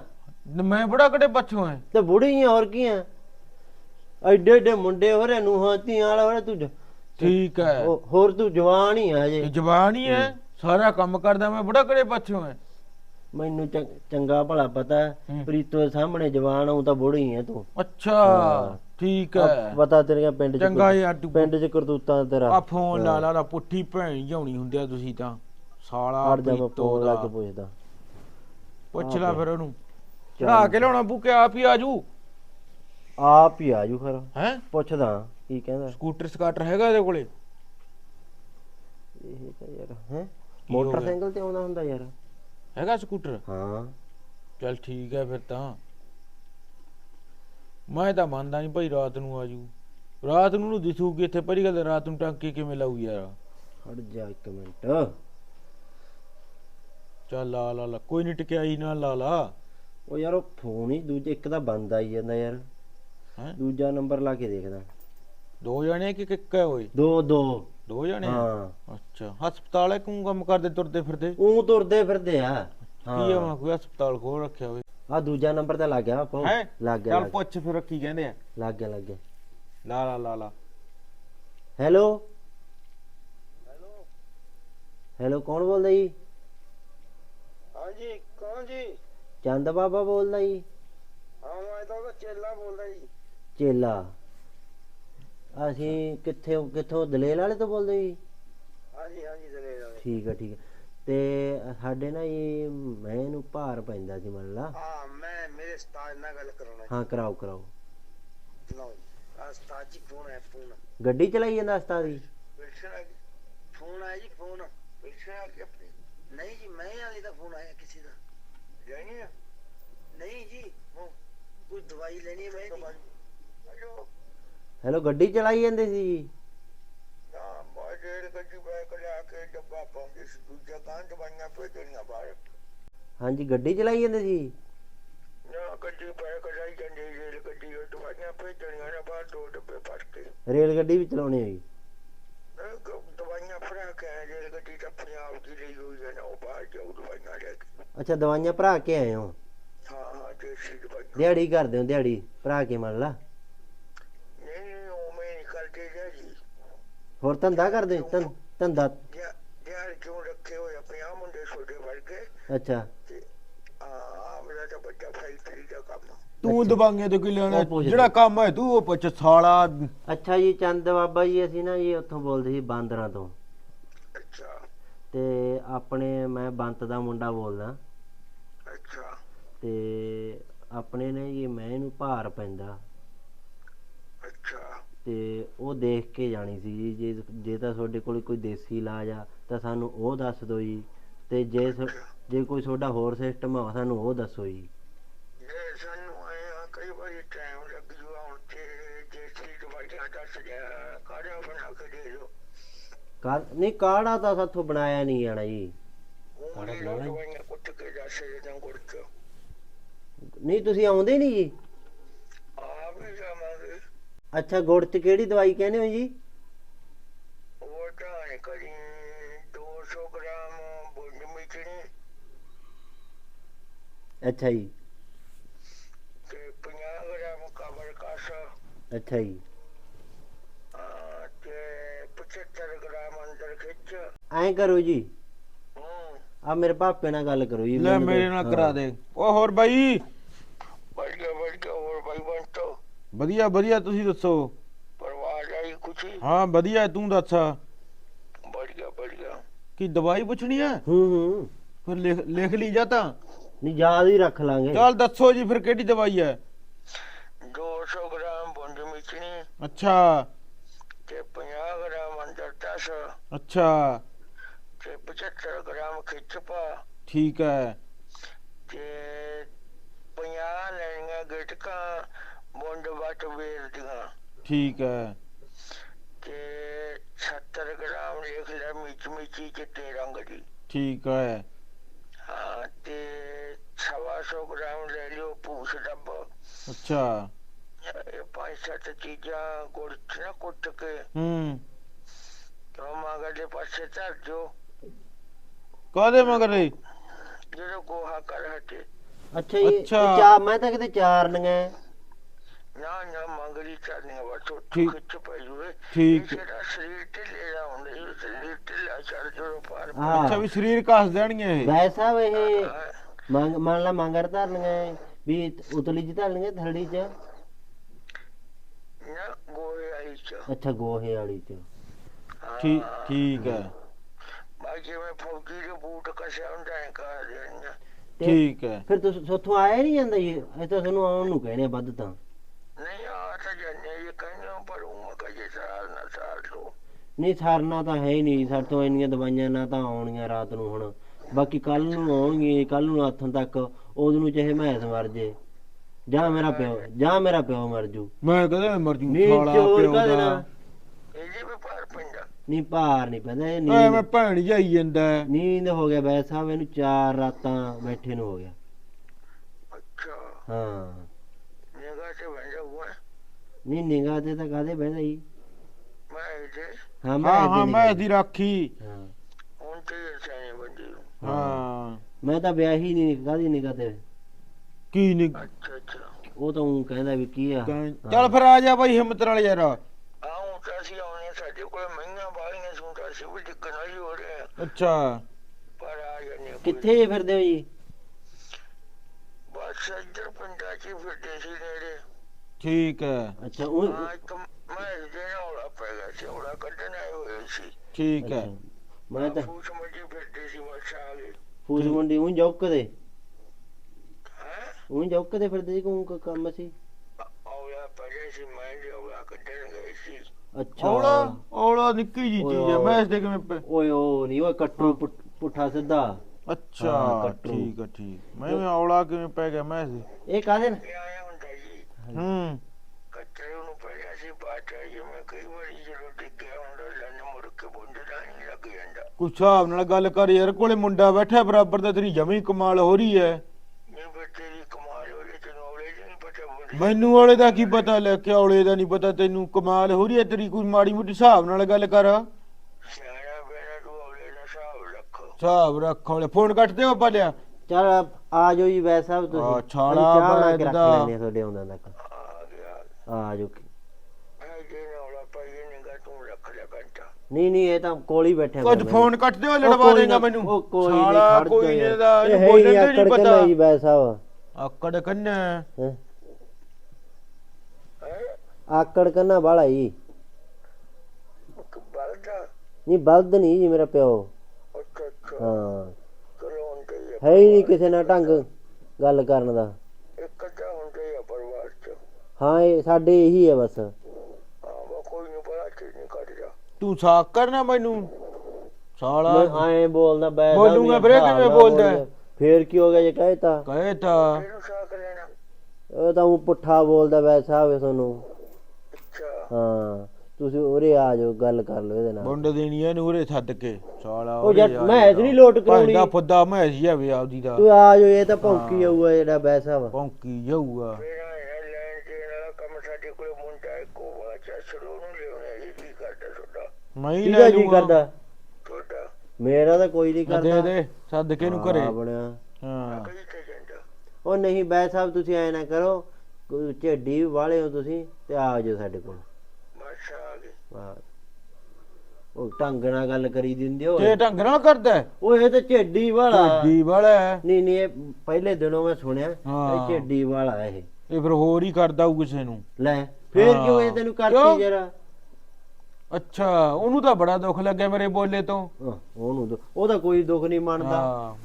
ਮੈਂ ਬੁੜਾ ਕਿਹੜੇ ਪੱਛੋਂ ਐ? ਤੇ ਬੁੜੀ ਹੋਰ ਕੀ ਹੈ ਐਡੇ ਐਡੇ ਮੁੰਡੇ ਹੋ ਰਹੇ ਨੂੰ ਧੀਆਂ ਵਾਲਾ ਤੂੰ ਠੀਕ ਉਹ- ਹੋਰ ਤੂੰ ਜਵਾਨ ਹੀ ਆ ਹਜੇ। ਜਵਾਨ ਹੀ ਐ ਸਾਰਾ ਕੰਮ ਕਰਦਾ ਮੈਂ ਬੁੜਾ ਕਿਹੜੇ ਪੱਛੋਂ ਐ ਮੈਨੂੰ ਚੰ- ਚੰਗਾ ਭਲਾ ਪਤਾ ਹੈ, ਹੂੰ। ਪ੍ਰੀਤੋ ਦੇ ਸਾਹਮਣੇ ਜਵਾਨ ਹੂੰ ਤਾਂ ਬੁੜੀ ਹੈ ਤੂੰ। ਅੱਛਾ ਠੀਕ ਐ ਪਤਾ ਤੇਰੀਆਂ ਪਿੰਡ ਚ ਚੰਗਾ ਕਰ- ਯਾਰ ਤੂੰ ਪਿੰਡ ਚ ਕਰਤੂਤਾਂ ਤੇਰਾ। ਆ ਫੋਨ ਲਾ ਲਾ ਲਾ ਪੁੱਠੀ ਭੈਣ ਜਾਉਣੀ ਹੁੰਦੀ ਆ ਤੁਸੀਂ ਤਾਂ। ਸਾਲਾ ਹਟ ਜਾ ਮੈਂ ਪ੍ਰੀਤੋ ਫੋਨ ਲਾ ਕੇ ਪੁੱਛਦਾ। ਪੁੱਛ ਲੈ ਫਿਰ। ਉਹਨੂੰ। ਚੜਾ ਕੇ ਲਿਆਉਣਾ ਬੁਕੇ ਆਪ ਹੀ ਆਜੂ। ਆਪ ਹੀ ਆਜੂ ਫਿਰ। ਹੈ? ਪੁੱਛਦਾ। ਕੀ ਕਹਿੰਦਾ? ਸਕੂਟਰ ਸਕਾਟਰ ਹੈਗਾ ਇਹਦੇ ਕੋਲੇ? ਇਹ ਤਾਂ ਯਾਰ ਹੈ? ਮੋਟਰਸਾਈਕਲ ਤੇ ਆਉਂਦਾ ਹੁੰਦਾ ਯਾਰ। ਹੈਗਾ ਸਕੂਟਰ? ਹਾਂ। ਚੱਲ ਠੀਕ ਹੈ ਫਿਰ ਤਾਂ। ਮੈਂ ਤਾਂ ਮੰਨਦਾ ਨਹੀਂ ਭਾਈ ਰਾਤ ਨੂੰ ਆਜੂ। ਰਾਤ ਨੂੰ ਨੂੰ ਦਿਸੂਗੀ ਇੱਥੇ ਪਰੀ ਗੱਲ ਰਾਤ ਨੂੰ ਟਾਂਕੀ ਕਿਵੇਂ ਲਾਊ ਯਾਰ? ਹਟ ਜਾ ਇੱਕ ਮਿੰਟ। ਚੱਲ ਲਾ ਲਾ ਲਾ। ਕੋਈ ਨਹੀਂ ਟਕਿਆਈ ਨਾਲ ਲਾ ਲਾ। ਉਹ ਯਾਰ ਉਹ ਫੋਨ ਹੀ ਦੂਜੇ ਇੱਕ ਤਾਂ ਬੰਦ ਆਈ ਜਾਂਦਾ ਯਾਰ। ਹੈਂ? ਦੂਜਾ ਨੰਬਰ ਲਾ ਕੇ ਦੇਖਦਾ। ਦੋ ਜਣੇ ਕਿ ਕਿੱਕ ਹੈ ਓਏ? ਦੋ ਦੋ। ਦੋ ਜਣੇ? ਹਾਂ। ਅੱਛਾ ਹਸਪਤਾਲ ਹੈ ਕਿਉਂ ਕੰਮ ਕਰਦੇ ਤੁਰਦੇ ਫਿਰਦੇ? ਉਹ ਤੁਰਦੇ ਫਿਰਦੇ ਆ। ਕੀ ਆ ਮੈਂ ਕੋਈ ਹਸਪਤਾਲ ਖੋਲ ਰੱਖਿਆ ਹੋਵੇ? ਆ ਦੂਜਾ ਨੰਬਰ ਤਾਂ ਲੱਗ ਗਿਆ ਆਪੋ ਹੈ? ਲੱਗ ਗਿਆ ਚੱਲ ਪੁੱਛ ਫਿਰ ਕੀ ਕਹਿੰਦੇ ਆ। ਲੱਗ ਗਿਆ ਲੱਗ ਗਿਆ। ਲਾ ਲਾ ਲਾ ਲਾ। ਹੈਲੋ? ਹੈਲੋ ਕੌਣ ਬੋਲਦਾ ਜੀ? ਹਾਂਜੀ ਕੌਣ ਜੀ? ਚੰਦ ਬਾਬਾ ਬੋਲਦਾ ਜੀ। ਹਾਂ ਮੈਂ ਤਾਂ ਚੇਲਾ ਬੋਲਦਾ ਜੀ। ਚੇਲਾ। ਅਸੀਂ ਕਿੱਥੇ ਕਿੱਥੋਂ ਦਲੇਲ ਵਾਲੇ ਤੋਂ ਬੋਲਦੇ ਜੀ? ਹਾਂਜੀ ਹਾਂਜੀ ਦਲੇਰ ਵਾਲੇ। ਠੀਕ ਆ ਠੀਕ ਆ ਤੇ ਸਾਡੇ ਨਾ ਇਹ ਮੈਂ ਨੂੰ ਭਾਰ ਪੈਂਦਾ ਸੀ ਮੰਨ ਲਾ। ਹਾਂ ਮੈਂ ਮੇਰੇ ਉਸਤਾਦ ਨਾਲ ਗੱਲ ਕਰਾਉਣਾ ਹਾਂ ਕਰਾਓ ਕਰਾਓ। ਜੀ ਲਓ ਆ ਉਸਤਾਦ ਜੀ ਫੋਨ ਹੈ ਫੋਨ। ਗੱਡੀ ਚਲਾਈ ਜਾਂਦਾ ਉਸਤਾਦ ਜੀ? ਫੋਨ ਆਇਆ ਜੀ ਫੋਨ। ਬਿਲਕੁਲ ਆ ਕੇ ਆਪਣੀ ਨਹੀਂ ਜੀ ਮੈਂ ਵਾਲੀ ਦਾ ਫੋਨ ਆਇਆ ਕਿਸੇ ਦਾ। ਨਹੀਂ ਜੀ ਉਹ ਕੋਈ ਦਵਾਈ ਲੈਣੀ ਹੈ ਮੈਂ ਹੈਲੋ ਗੱਡੀ ਚਲਾਈ ਜਾਂਦੇ ਸੀ? ਜੀ ਨਾ ਬਾਜੇ ਗੱਡੀ ਬੈਕ ਲਿਆ ਕੇ ਡੱਬਾ ਪਾਉਂਦੇ ਸੀ ਦੂਜਾ ਕਾਂ ਦਵਾਈਆਂ ਭੇਜਣੀਆਂ ਬਾਹਰ। ਹਾਂਜੀ ਗੱਡੀ ਚਲਾਈ ਜਾਂਦੇ ਸੀ? ਨਾ ਗੱਡੀ ਬੈਕ ਲਾਈ ਜਾਂਦੀ ਰੇਲ ਗੱਡੀ ਉਹ ਦਵਾਈਆਂ ਭੇਜਣੀਆਂ ਨੇ ਬਾਹਰ ਦੋ ਡੱਬੇ ਭਰ ਕੇ। ਰੇਲ ਗੱਡੀ ਵੀ ਚਲਾਉਣੀ ਹੋਈ? ਦਵਾਈਆਂ ਫੜਾ ਕੇ ਆਏ ਰੇਲ ਗੱਡੀ ਤਾਂ ਪੰਜਾਬ ਦੀ ਲਈ ਹੋਈ ਹੈ ਨਾ ਉਹ ਬਾਹਰ ਜਾਊ ਦਵਾਈਆਂ ਲੈ ਕੇ। ਅੱਛਾ ਦਵਾਈਆਂ ਭਰਾ ਕੇ ਆਏ ਹੋ? ਹਾਂ ਹਾਂ ਦੇਸੀ ਦਵਾਈਆਂ। ਦਿਹਾੜੀ ਕਰਦੇ ਹੋ ਦਿਹਾੜੀ ਭਰਾ ਕੇ ਮੰਨ ਲਾ ਨਹੀਂ ਨਹੀਂ ਉਹ ਮੈਂ ਨਹੀਂ ਕਰਦੇ ਜੀ ਹੋਰ ਧੰਦਾ ਕਰਦੇ? ਧੰ- ਧੰਦਾ? ਦਿਹਾ- ਦਿਹਾੜੀ ਕਿਉਂ ਰੱਖੇ ਹੋਏ ਆਪਣੇ ਆ ਮੁੰਡੇ ਛੋਟੇ ਵਰਗੇ ਅੱਛਾ। ਤੇ ਆ ਮੇਰਾ ਤਾਂ ਬੱਚਾ ਫੈਕਟਰੀ ਦਾ ਕੰਮ ਆ। ਤੂੰ ਦਵਾਈਆਂ ਤੋਂ ਕੀ ਲੈਣਾ? ਉਹ। ਜਿਹੜਾ ਕੰਮ ਹੈ ਤੂੰ ਉਹ ਪੁੱਛ ਸਾਲਾ। ਅੱਛਾ ਜੀ ਚੰਦ ਬਾਬਾ ਜੀ ਅਸੀਂ ਨਾ ਜੀ ਉੱਥੋਂ ਬੋਲਦੇ ਸੀ ਬਾਂਦਰਾਂ ਤੋਂ। ਅੱਛਾ। ਤੇ ਆਪਣੇ ਮੈਂ ਬੰਤ ਦਾ ਮੁੰਡਾ ਬੋਲਦਾ। ਅੱਛਾ। ਤੇ ਆਪਣੇ ਨੇ ਜੀ ਮੈਂ ਇਹਨੂੰ ਭਾਰ ਪੈਂਦਾ। ਅੱਛਾ। ਅਤੇ ਉਹ ਦੇਖ ਕੇ ਜਾਣੀ ਸੀ ਜੀ ਜੇ ਜੇ ਤਾਂ ਤੁਹਾਡੇ ਕੋਲ ਕੋਈ ਦੇਸੀ ਇਲਾਜ ਆ ਤਾਂ ਸਾਨੂੰ ਉਹ ਦੱਸ ਦਿਓ ਜੀ। ਅਤੇ ਜੇ ਥੋ ਜੇ ਕੋਈ ਤੁਹਾਡਾ ਹੋਰ ਸਿਸਟਮ ਆ ਸਾਨੂੰ ਉਹ ਦੱਸੋ ਜੀ। ਨਹੀਂ ਕਾੜਾ ਤਾਂ ਸਾਥੋਂ ਬਣਾਇਆ ਨਹੀਂ ਜਾਣਾ ਜੀ। ਨਹੀਂ ਤੁਸੀਂ ਆਉਂਦੇ ਨਹੀਂ ਜੀ? ਅੱਛਾ ਗੁੜ ਚ ਕਿਹੜੀ ਦਵਾਈ ਕਹਿੰਦੇ ਹੋ ਜੀ? ਉਹ ਤਾਂ ਕਰੀ 200 ਗ੍ਰਾਮ ਬੁੰਡ ਮਿਚਣੀ ਅੱਛਾ ਜੀ। ਤੇ 50 ਗ੍ਰਾਮ ਕਬਰ ਕਾਸ। ਅੱਛਾ ਜੀ। ਆ, ਤੇ 75 ਗ੍ਰਾਮ ਅੰਦਰ ਖਿੱਚ। ਐਂ ਕਰੋ ਜੀ। ਹੂੰ। ਆ ਮੇਰੇ ਪਾਪੇ ਨਾਲ ਗੱਲ ਕਰੋ ਜੀ ਲੈ ਮੈਨੂੰ ਮੇਰੇ ਨਾਲ ਹਾਂ। ਕਰਾ ਦੇ। ਉਹ ਹੋਰ ਬਾਈ ਵਧੀਆ ਵਧੀਆ ਹੋਰ ਬਾਈ ਬੰਤੋ ਵਧੀਆ ਵਧੀਆ ਤੁਸੀਂ ਦੱਸੋ? ਪਰਵਾਹ ਜਾਈ ਕੁਛ? ਹਾਂ ਵਧੀਆ ਤੂੰ ਦੱਸ। ਵਧੀਆ ਵਧੀਆ। ਕੀ ਦਵਾਈ ਪੁੱਛਣੀ ਹੈ? ਹੂੰ ਹੂੰ। ਫਿਰ ਲਿਖ ਲਿਖ ਲਈ ਜਾ ਤਾਂ। ਨਹੀਂ ਯਾਦ ਹੀ ਰੱਖ ਲਾਂਗੇ। ਚੱਲ ਦੱਸੋ ਜੀ ਫਿਰ ਕਿਹੜੀ ਦਵਾਈ ਹੈ? 200 ਗ੍ਰਾਮ ਬੁੰਡ ਮਿਚਣੀ ਅੱਛਾ। ਤੇ 50 ਗ੍ਰਾਮ ਅੰਦਰ ਟਸ ਅੱਛਾ। ਤੇ 75 ਗ੍ਰਾਮ ਖਿੱਚ ਪਾ ਠੀਕ ਹੈ। ਤੇ 50 ਲੈਣੀਆਂ ਗਿਟਕਾਂ। ਬੁੰਡ ਵੱਟ ਵੇਲ ਦੀਆਂ। ਠੀਕ ਹੈ। ਤੇ 70 ਗ੍ਰਾਮ ਲਿਖ ਲੈ ਮਿਚ ਮਿਚੀ ਚਿੱਟੇ ਰੰਗ ਦੀ। ਠੀਕ ਹੈ। ਹਾਂ ਤੇ 125 ਗ੍ਰਾਮ ਲੈ ਲਿਓ ਪੂਛ ਡੱਬ। ਅੱਛਾ। ਇਹ ਪੰਜ ਸੱਤ ਚੀਜ਼ਾਂ ਗੁੜ ਚ ਨਾ ਕੁੱਟ ਕੇ। ਹੂੰ। ਕਿਉਂ ਮਗਰਲੇ ਪਾਸੇ ਧਰ ਦਿਓ। ਕਾਦੇ ਮਗਰੇ ਜਦੋਂ ਗੋਹਾ ਕਰ ਹਟੇ। ਅੱਛਾ ਜੀ ਅੱਛਾ। ਚਾਰ ਮੈਂ ਤਾਂ ਕਿਤੇ ਚਾਰਨੀਆਂ ਨਾ ਨਾ ਮੰਗਲੀ ਚੜਨੀ ਵਟੋ ਠੀਕ। ਖਿੱਚ ਪਈ ਹੋਏ ਠੀਕ। ਜਿਹੜਾ ਸਰੀਰ ਢਿੱਲੇ ਦਾ ਹੁੰਦਾ ਇਹ ਸਰੀਰ ਢਿੱਲਾ ਚੜ ਜਦੋਂ ਪਾਰ ਅੱਛਾ ਵੀ ਸਰੀਰ ਘਸ ਦੇਣਗੇ ਇਹ। ਵੈਸਾ ਵੇ ਮੰਗ ਮੰਨ ਲਾ ਮੰਗਰ ਧਰਨੀਆਂ ਵੀ ਉਤਲੀ ਚ ਧਰਨੀਆਂ ਥੜੀ ਚ? ਨਾ ਗੋਹੇ ਆਈ ਚ। ਅੱਛਾ ਗੋਹੇ ਵਾਲੀ ਚ। ਠੀਕ। ਠੀਕ ਹੈ। ਬਾਈ ਜਿਵੇਂ ਫੌਜੀ ਦੇ ਬੂਟ ਕਸਿਆ ਹੁੰਦਾ ਹੈ ਤੇ ਠੀਕ ਹੈ। ਫਿਰ ਤੁਸੀਂ ਸੋਥੋਂ ਆਇਆ ਨਹੀਂ ਜਾਂਦਾ ਜੀ? ਇਹ ਤਾਂ ਤੁਹਾਨੂੰ ਆਉਣ ਨੂੰ ਕਹਿੰਦੇ ਆ ਵੱਧ ਤਾਂ। ਨਹੀਂ ਆ ਤਾਂ ਜੰਨੇ ਇਹ ਕਹਿੰਦੇ ਹੋ, ਪਰ ਉਹ ਕਜੇ ਸਾਲ ਨਾ ਸਾਲ ਤੋਂ ਨਹੀਂ ਸਰਨਾ ਤਾਂ ਹੈ ਹੀ ਨਹੀਂ। ਸਾਡੇ ਤੋਂ ਇੰਨੀਆਂ ਦਵਾਈਆਂ ਨਾ ਤਾਂ ਆਉਣੀਆਂ ਰਾਤ ਨੂੰ ਹੁਣ। ਬਾਕੀ ਕੱਲ ਨੂੰ ਆਉਣਗੀਆਂ ਕੱਲ ਨੂੰ ਹੱਥਾਂ ਤੱਕ। ਉਦੋਂ ਨੂੰ ਚਾਹੇ ਮੈਸ ਮਰ ਜੇ। ਜਾਂ ਮੇਰਾ ਪਿਓ ਜਾਂ ਮੇਰਾ ਪਿਓ ਮਰ ਜੂ। ਮੈਂ ਕਹਦੇ ਮਰ ਜੂ। ਨਹੀਂ ਸਾਲਾ ਚੋਰ ਪਿਓ ਕਾਹਦੇ ਦਾ। ਨਾਲ ਇਹਦੇ ਵੀ ਪਾਰ ਪੈਂਦਾ। ਨਹੀਂ ਭਾਰ ਨਹੀਂ ਪੈਂਦਾ ਇਹ ਐਵੇਂ ਨੀਂਦ ਭੈਣ ਜਾਈ ਜਾਂਦਾ। ਹੈ। ਨੀਂਦ ਹੋ ਗਿਆ ਵੈਸਾ ਸਾਹਿਬ ਇਹਨੂੰ ਚਾਰ ਰਾਤਾਂ ਬੈਠੇ ਨੂੰ ਹੋ ਗਿਆ। ਅੱਛਾ। ਹਾਂ। ਨਿਗਾਹ ਤੇ ਨਹੀਂ ਨਿਗਾਹ ਤੇ ਤਾਂ ਕਾਦੇ ਬਹਿੰਦਾ ਜੀ ਮੈਂ ਹਾਂ ਮੈਂ ਹਾਂ ਹਾਂ ਮੈਂ ਇਹਦੀ ਰਾਖੀ। ਹਾਂ। ਨੂੰ ਹਾਂ। ਮੈਂ ਤਾਂ ਵਿਆਹੀ ਨਹੀਂ ਕਾਦੀ ਨਿਗਾਹ ਤੇ? ਕੀ ਅੱਛਾ ਅੱਛਾ। ਉਹ ਤਾਂ ਉਹ ਕਹਿੰਦਾ ਵੀ ਕੀ ਆ? ਚੱਲ ਫਿਰ ਆ ਜਾ ਬਾਈ ਹਿੰਮਤ ਨਾਲ ਯਾਰ। ਆਉਂ ਤਾਂ ਅਸੀਂ ਆਉਣੇ ਸਾਡੇ ਕੋਲ। ਮਹੀਨਾ ਬਾਹਲੀਆਂ ਸੁਣਦਾ ਸੀ ਵੀ ਦਿੱਕਤ ਨਹੀਂ ਹੋ ਰਿਹਾ ਅੱਛਾ। ਪਰ ਆ ਜਾਂਦੇ ਕੋਈ। ਕਿੱਥੇ ਜੇ ਫਿਰਦੇ ਹੋ ਜੀ? ਬਸ ਇੱਧਰ ਫਿਰਦੇ ਸੀ ਨੇੜੇ? ਠੀਕ ਹੈ। ਅੱਛਾ ਉਹ ਹਾਂ ਇੱਕ ਮੈਂ ਜਿਹੜਾ ਔਲਾ ਪੈ ਗਿਆ ਸੀ ਔਲਾ ਕੱਢਣ ਆਏ ਹੋਏ ਸੀ। ਠੀਕ ਹੈ। ਮੈਂ ਤਾਂ ਫੂਸ ਮੱਜੀ ਫਿਰਦੇ ਸੀ ਬਸ ਆ ਗਏ ਫੂਸ ਮੰਡੀ ਉਹ ਜੌਕਦੇ ਹੈ? ਉਹ ਜੌਕਦੇ ਫਿਰਦੇ ਸੀ ਕੋਈ ਕੰਮ ਸੀ? ਔਲਾ ਪੜੇ ਸੀ ਮੈਂ ਔਲਾ ਕੱਢਣ ਗਏ ਸੀ। ਅੱਛਾ। ਔਲਾ? ਔਲਾ ਨਿੱਕੀ ਜੀ ਚੀਜ਼ ਹੈ। ਮੈਂ ਇਸ ਦੇ ਕਿਵੇਂ ਓਏ ਉਹ ਨਹੀਂ ਓਏ ਕੱਟੂ ਪੁੱਠਾ ਸਿੱਧਾ। ਅੱਛਾ ਕੱਟੂ। ਠੀਕ ਹੈ ਠੀਕ। ਮੈਂ ਵੀ ਔਲਾ ਕਿਵੇਂ ਪੈ ਗਿਆ? ਮੈਂ ਇਸ ਇਹ ਕਾਦੇ ਨੇ ਇਹ ਆਇਆ ਹੁੰਦਾ ਜੀ। ਹੂੰ। ਨੂੰ ਪੜਿਆ ਸੀ ਬਾਟਾ ਜੀ ਮੈਂ ਕਈ ਵਾਰੀ ਜਦੋਂ ਡਿੱਗਿਆ ਹੁੰਦਾ ਲੰਨ ਮੁੜ ਕੇ ਬੁੰਦਦਾ ਨਹੀਂ ਲੱਗ ਜਾਂਦਾ। ਕੁਛ ਹਿਸਾਬ ਨਾਲ ਗੱਲ ਕਰ ਯਾਰ ਕੋਲੇ ਮੁੰਡਾ ਬੈਠਾ ਬਰਾਬਰ ਦਾ ਤੇਰੀ ਜਮੀ ਕਮਾਲ ਹੋ ਰਹੀ ਹੈ ਮੈਂ ਬੱਚੇ ਦੀ ਕਮਾਲ ਹੋ ਰਹੀ ਤੈਨੂੰ ਔਲੇ ਦੀ ਨਹੀਂ ਪਤਾ ਬੁੰਦ ਮੈਨੂੰ ਔਲੇ ਦਾ ਕੀ ਪਤਾ ਲੈ ਕੇ ਔਲੇ ਦਾ ਨਹੀਂ ਪਤਾ ਤੈਨੂੰ ਕਮਾਲ ਹੋ ਰਹੀ ਹੈ ਤੇਰੀ ਕੋਈ ਮਾੜੀ ਮੋਟੀ ਹਿਸਾਬ ਨਾਲ ਗੱਲ ਕਰ ਸਿਆਣਾ ਬੇੜਾ ਤੂੰ ਔਲੇ ਦਾ ਹਿਸਾਬ ਰੱਖ ਹਿਸਾਬ ਰੱਖ ਔਲੇ ਫੋਨ ਕੱਟ ਦੇ ਬਾਬਾ ਲਿਆ। ਚਲ ਆ ਜਾਓ ਜੀ ਵੈਸਾ ਸਾਹਿਬ ਤੁਸੀਂ। ਆ, ਅਸੀਂ ਛਾਲਾ ਚਾਹ ਬਣਾ ਕੇ ਰੱਖ। ਲੈਂਦੇ ਆ ਤੁਹਾਡੇ ਆਉਂਦਿਆਂ ਤੱਕ। ਆ ਗਿਆ। ਆ ਜਾਓ ਨਹੀਂ ਨਹੀਂ ਇਹ ਤਾਂ ਕੋਲ ਹੀ ਬੈਠੇ ਕੁਝ ਫੋਨ ਕੱਟ ਦੇ ਉਹ ਲੜਵਾ ਕੋਈ ਦੇਗਾ ਨਾ, ਮੈਨੂੰ। ਉਹ ਕੋਈ ਨੀ, ਸਾਲਾ ਖੜ ਕੋਈ ਜਾ ਨੇ ਦਾ ਇਹ ਹੈ ਹੀ ਬੋਲਣ ਤੇ ਨਹੀਂ ਆਕੜ ਪਤਾ। ਜੀ ਵੈਸਾ ਸਾਹਿਬ ਆਕੜ ਕੰਨਾ। ਹੈਂ। ਹੈ? ਆਕੜ ਕੰਨਾ ਬਾਲਾ ਜੀ। ਬਲਦਾ। ਨਹੀਂ ਬਲਦ ਨਹੀਂ ਜੀ ਮੇਰਾ ਪਿਓ। ਹਾਂ। ਹੀ ਨਹੀਂ ਕਿਸੇ ਨਾਲ ਢੰਗ ਗੱਲ ਕਰਨ ਦਾ। ਇੱਕ ਅੱਧਾ ਹੁੰਦੇ ਹੀ ਆ ਪਰਿਵਾਰ ਚ। ਹਾਂ ਇਹ ਸਾਡੇ ਇਹੀ ਹੈ ਬਸ ਵਾ ਕੋਈ ਨਹੀਂ ਬੜਾ ਚੀਜ਼ ਨਹੀਂ ਕੱਢਦਾ ਤੂੰ ਸਾਕ ਕਰਨਾ ਮੈਨੂੰ? ਸਾਲਾ। ਮੈਂ ਐਂ ਬੋਲਦਾ ਬੈ ਬੋਲੂੰਗਾ ਵੀਰੇ, ਕਿਵੇਂ ਬੋਲਦਾ? ਹੈ? ਫੇਰ ਕੀ ਹੋ ਗਿਆ ਜੇ ਕਹੇ ਤਾਂ ਕਹੇ ਤਾਂ ਇਹਨੂੰ ਸਾਕ ਲੈਣਾ? ਉਹ ਤਾਂ ਉਹ ਪੁੱਠਾ ਬੋਲਦਾ ਵੈਸਾ ਹੋਵੇ ਤੁਹਾਨੂੰ। ਅੱਛਾ। ਹਾਂ। ਤੁਸੀਂ ਉਰੇ ਆ ਜਾਓ ਗੱਲ ਕਰ ਲਓ ਇਹਦੇ ਨਾਲ। ਵੰਡ ਦੇਣੀ ਐ ਨੂਰੇ ਛੱਡ ਕੇ। ਸਾਲਾ ਉਹ ਯਾਰ ਮੈਂ ਨਹੀਂ ਲੋਟ ਕਰਾਉਣੀ ਦਾ ਫੁੱਦਾ ਮੈਂ ਸੀ ਆਵੇ ਆਪਦੀ ਦਾ। ਤੂੰ ਆ ਜਾਓ ਇਹ ਤਾਂ ਭੌਂਕੀ ਜਾਊਗਾ ਜਿਹੜਾ ਬੈਸਾ ਵਾ। ਪੌਂਕੀ ਜਾਊਗਾ। ਹੈ ਮੈਂ ਹੀ ਲੈ ਜੀ ਲੂੰਗਾ ਕਰਦਾ? ਮੇਰਾ ਤਾਂ ਕੋਈ ਨਹੀਂ ਦੇ ਕਰਦਾ। ਦੇ ਸੱਦ ਕੇ ਨੂੰ ਘਰੇ। ਹਾਂ, ਬਣਿਆ ਹਾਂ ਉਹ ਨਹੀਂ ਬੈ ਸਾਹਿਬ ਤੁਸੀਂ ਐ ਨਾ ਕਰੋ। ਕੋਈ ਝੇਡੀ ਵਾਲੇ ਹੋ ਤੁਸੀਂ ਤੇ ਆ ਜਾਓ ਸਾਡੇ ਕੋਲ। ਹਾਂ। ਉਹ ਢੰਗ ਨਾਲ ਗੱਲ ਕਰੀ ਦਿੰਦੇ ਹੋ ਤੇ ਢੰਗ ਨਾਲ ਕਰਦਾ ਹੈ? ਉਹ ਇਹ ਤਾਂ ਝੇਡੀ ਵਾਲਾ ਢੱਡੀ ਵਾਲਾ ਹੈ। ਨਹੀਂ ਨਹੀਂ ਇਹ ਪਹਿਲੇ ਦਿਨੋਂ ਮੈਂ ਸੁਣਿਆ ਹਾਂ। ਇਹ ਝੇਡੀ ਵਾਲਾ ਇਹ ਇਹ ਫਿਰ ਹੋਰ ਹੀ ਕਰਦਾ ਉਹ ਕਿਸੇ ਨੂੰ ਲੈ ਫੇਰ ਹਾਂ। ਕਿਉਂ ਇਹ ਤੈਨੂੰ ਕਿਉਂ? ਕਰਤੀ ਜਰਾ ਅੱਛਾ ਉਹਨੂੰ ਤਾਂ ਬੜਾ ਦੁੱਖ ਲੱਗਿਆ ਮੇਰੇ ਬੋਲੇ ਤੋਂ ਉਹਨੂੰ ਦੁ- ਉਹਦਾ ਕੋਈ ਦੁੱਖ ਨਹੀਂ ਮੰਨਦਾ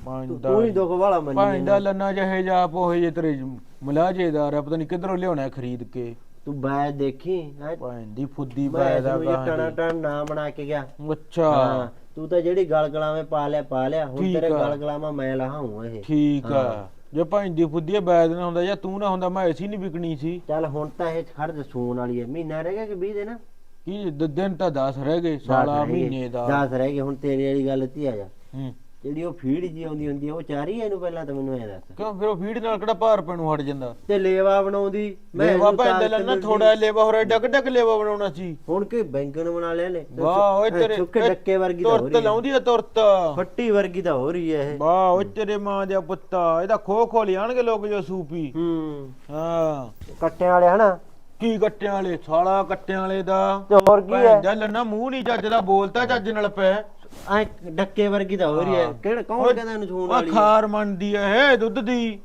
ਹਾਂ ਤੂੰ ਹੀ ਦੁੱਖ ਵਾਲਾ ਮੰਨੀ ਭਾਂਡਾ ਜਾਂਦਾ। ਲੰਨਾ ਜਿਹੇ ਜਾ ਪੋਹੇ ਜੇ ਤੇਰੇ ਮਲਾਜੇਦਾਰ ਆ ਪਤਾ ਨਹੀਂ ਕਿੱਧਰੋਂ ਲਿਆਉਣਾ ਖਰੀਦ ਕੇ ਤੂੰ ਬੈ ਦੇਖੀ? ਹੈਂ। ਭਾਂ ਦੀ ਫੁੱਦੀ ਮੈਂ ਪਾਇਦਾ ਤੈਨੂੰ ਇਹ ਟਣਾ ਟਣ ਨਾ ਬਣਾ ਕੇ ਗਿਆ। ਅੱਛਾ। ਤੂੰ ਤਾਂ ਜਿਹੜੀ ਗਲਗਲਾਵੇਂ ਪਾ ਲਿਆ ਪਾ ਲਿਆ। ਹੁਣ ਠੀਕ ਤੇਰੇ ਆ। ਗਲਗਲਾਵਾਂ ਮੈਂ ਲਹਾਉਂ ਇਹ। ਠੀਕ ਆ। ਜੇ ਭਾਂ ਦੀ ਫੁੱਦੀ ਬੈਦ ਨਾ ਹੁੰਦਾ ਜਾਂ ਤੂੰ ਨਾ ਹੁੰਦਾ ਮੈਂ ਐਸੀ ਨਹੀਂ ਵਿਕਣੀ ਸੀ। ਚੱਲ ਹੁਣ ਤਾਂ ਇਹ ਖੜ ਦੇ ਸੂਣ ਵਾਲੀ ਹੈ ਮਹੀਨਾ ਰਹਿ ਗਿਆ ਕਿ 20 ਦਿਨ? ਕੀ ਦ- ਦਿਨ ਤਾਂ 10 ਰਹਿ ਗਏ ਸਾਲਾ ਮਹੀਨੇ ਦਾ। 10 ਰਹਿ ਗਏ ਹੁਣ ਤੇਰੀ ਵਾਲੀ ਗੱਲ ਤੇ ਆ ਜਾ। ਹੂੰ। ਜਿਹੜੀ ਉਹ ਫੀਡ ਜੀ ਆਉਂਦੀ ਹੁੰਦੀ ਉਹ ਚਾਰੀ ਇਹਨੂੰ ਪਹਿਲਾਂ ਤਾਂ ਮੈਨੂੰ ਐ ਦੱਸ। ਕਿਉਂ ਫਿਰ ਉਹ ਫੀਡ ਨਾਲ ਕਿਹੜਾ ਭਾਰ ਪੈਣੂ ਹਟ ਜਾਂਦਾ? ਤੇ ਲੇਵਾ ਬਣਾਉਂਦੀ ਲੇਵਾ ਲੰਨਾ ਮਿਲਦੀ। ਥੋੜਾ ਲੇਵਾ ਹੋਰ ਡੱਕ ਡੱਕ ਲੇਵਾ ਬਣਾਉਣਾ ਸੀ? ਹੁਣ ਕੀ ਬੈਂਗਣ ਬਣਾ ਲਿਆ ਨੇ ਵਾਹ ਓਏ ਤੇਰੇ ਸੁੱਕੇ ਡੱਕੇ ਵਰਗੀ ਤਾਂ ਹੋ ਤੁਰਤ ਰਹੀ ਹੈ ਲਾਉਂਦੀ ਆ ਤੁਰਤ। ਫੱਟੀ ਵਰਗੀ ਤਾਂ ਹੋ ਰਹੀ ਹੈ ਇਹ। ਵਾਹ ਓਏ ਤੇਰੇ ਮਾਂ ਦੇ ਪੁੱਤਾ ਇਹਦਾ ਖੋ ਖੋ ਲਿਆਣਗੇ ਲੋਕ ਜੋ ਸੂਪੀ। ਹੂੰ। ਹਾਂ। ਕੱਟਿਆਂ ਵਾਲੇ ਹਨਾ? ਕੀ ਕੱਟਿਆਂ ਵਾਲੇ? ਸਾਲਾ ਕੱਟਿਆਂ ਵਾਲੇ ਦਾ। ਹੋਰ ਕੀ ਹੈ ਭੈਣ ਦਾ ਲੰਨਾ ਮੂੰਹ ਨਹੀਂ ਚੱਜ ਦਾ ਬੋਲਤਾ ਚੱਜ ਨਾਲ ਪੈ। ਐ ਡੱਕੇ ਵਰਗੀ ਤਾਂ ਹੋ ਰਹੀ ਹੈ। ਕਿਹੜਾ ਕੌਣ ਕਹਿੰਦਾ ਇਹਨੂੰ ਸੂਣ ਵਾਲੀ? ਖਾਰ ਮੰਨਦੀ ਐ ਇਹ ਦੁੱਧ ਦੀ।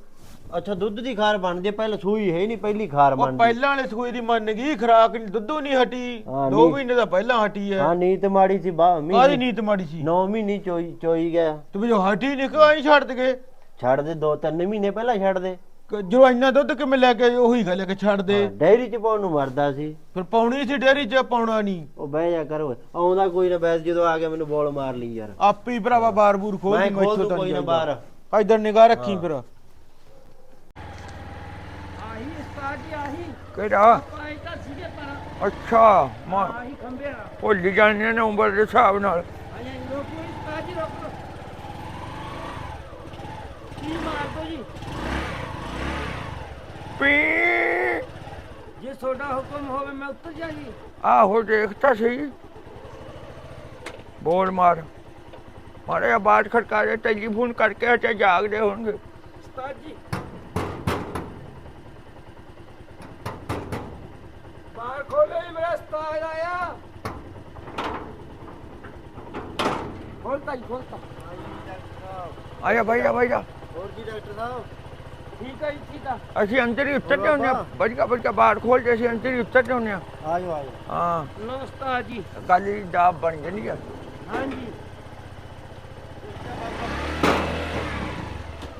ਅੱਛਾ ਦੁੱਧ ਦੀ ਖਾਰ ਬਣਦੀ ਪਹਿਲਾਂ ਸੂਈ ਹੈ ਨਹੀਂ ਪਹਿਲੀ ਖਾਰ ਉਹ ਬਣਦੀ। ਪਹਿਲਾਂ ਵਾਲੇ ਸੂਈ ਦੀ ਮੰਨ ਗਈ ਖਰਾਕ ਨਹੀਂ ਦੁੱਧੋਂ ਨਹੀਂ ਹਟੀ। ਹਾਂ, 2 ਨਹੀਂ। ਮਹੀਨੇ ਦਾ ਪਹਿਲਾਂ ਹਟੀ ਐ ਹਾਂ ਨੀਤ ਮਾੜੀ ਸੀ ਬਾ ਕਾਹਦੀ ਮਹੀਨੇ ਨੀਤ ਮਾੜੀ ਸੀ? 9 ਮਹੀਨੇ ਚੋਈ ਚੋਈ ਗਿਆ। ਤੂੰ ਵੀ ਜੋ ਹਟੀ ਨਹੀਂ ਕਾਹੀ ਛੱਡ ਦਗੇ ਛੱਡ ਦੇ ਦੋ ਤਿੰਨ ਮਹੀਨੇ ਪਹਿਲਾਂ ਛੱਡ ਦੇ। ਜੋ ਇੰਨਾ ਦੁੱਧ ਕਿਵੇਂ ਲੈ ਕੇ ਉਹੀ ਗੱਲ ਕੇ ਛੱਡ ਦੇ। ਹਾਂ, ਡੈਰੀ ਚ ਪਾਉਣ ਨੂੰ ਮਰਦਾ ਸੀ। ਫਿਰ ਪਾਉਣੀ ਸੀ ਡੇਰੀ 'ਚ ਪਾਉਣਾ ਨਹੀਂ। ਉਹ ਬਹਿ ਜਾ ਕਰ ਓਏ ਆਉਂਦਾ ਕੋਈ ਨਾ ਬੈਸ ਜਦੋਂ ਆ ਗਿਆ ਮੈਨੂੰ ਬੋਲ ਮਾਰ ਲਈ ਯਾਰ। ਆਪੇ ਹੀ ਭਰਾਵਾ ਬਾਰ ਬੂਰ ਖੋਲ ਮੈਂ ਖੋਲ ਦੂੰ ਕੋਈ ਨਾ ਬਾਹਰ। ਇਧਰ ਨਿਗਾਹ ਰੱਖੀ ਫਿਰ। ਆਹੀ ਉਸਤਾਦ ਜੀ ਆਹੀ। ਕਿਹੜਾ? ਪਾਈ ਤਾਂ ਸੀਗੇ ਪਰ ਅੱਛਾ ਮੈਂ ਆਹੀ ਖੰਬੇ ਆ ਭੁੱਲ ਜਾਂਦੇ ਨੇ ਉਮਰ ਦੇ ਹਿਸਾਬ ਨਾਲ। ਆਇਆ ਰੋਕੋ ਉਸਤਾਦ ਜੀ ਰੋਕੋ ਕੀ ਮਾਰ ਦੋ ਜੀ? ਪੀ। ਜੇ ਤੁਹਾਡਾ ਹੁਕਮ ਹੋਵੇ ਮੈਂ ਉੱਤਰ ਜਾਗੀ। ਆਹੋ ਦੇਖਤਾ ਸਹੀ। ਬੋਲ ਮਾਰ। ਮਾਰੇ ਆਵਾਜ਼ ਖੜਕਾ ਦੇ ਟੈਲੀਫੋਨ ਕਰਕੇ ਅੱਛਾ ਜਾਗਦੇ ਹੋਣਗੇ। ਉਸਤਾਦ ਜੀ ਬਾਹਰ ਖੋਲੋ ਜੀ ਮੇਰਾ ਉਸਤਾਦ ਆਇਆ। ਖੋਲਤਾ ਜੀ ਖੋਲਤਾ। ਆਇਆ ਭਾਈ ਆ ਭਾਈ ਆ ਹੋਰ ਕੀ ਡਾਕਟਰ ਸਾਹਿਬ? ਠੀਕ ਹੈ ਜੀ ਠੀਕ ਆ। ਅਸੀਂ ਅੰਦਰ ਹੀ ਉੱਤਰ ਜਾਂਦੇ ਆ ਵਧੀਆ ਵਧੀਆ ਬਾਹਰ ਖੋਲ ਕੇ ਅਸੀਂ ਅੰਦਰ ਹੀ ਉੱਤਰ ਜਾਂਦੇ ਆ ਆ ਜਾਓ ਆ ਜਾਓ ਹਾਂ। ਲੋ ਉਸਤਾਦ ਜੀ। ਗੱਲ ਹੀ ਦਾ ਬਣ ਜਾਂਦੀ ਆ। ਹਾਂਜੀ।